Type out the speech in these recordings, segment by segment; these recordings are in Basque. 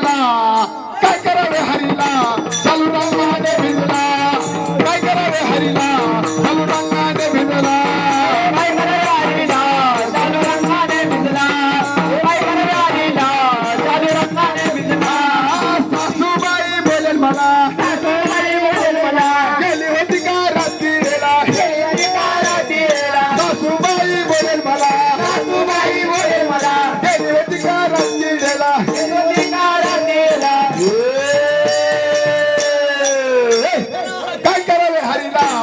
啦。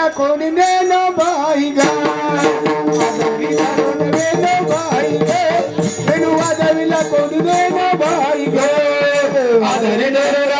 alegría con el neno baila. Alegría con el neno baila. la con el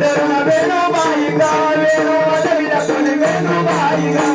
leader Venu బాయిగా వేణు వేణు బాయిగా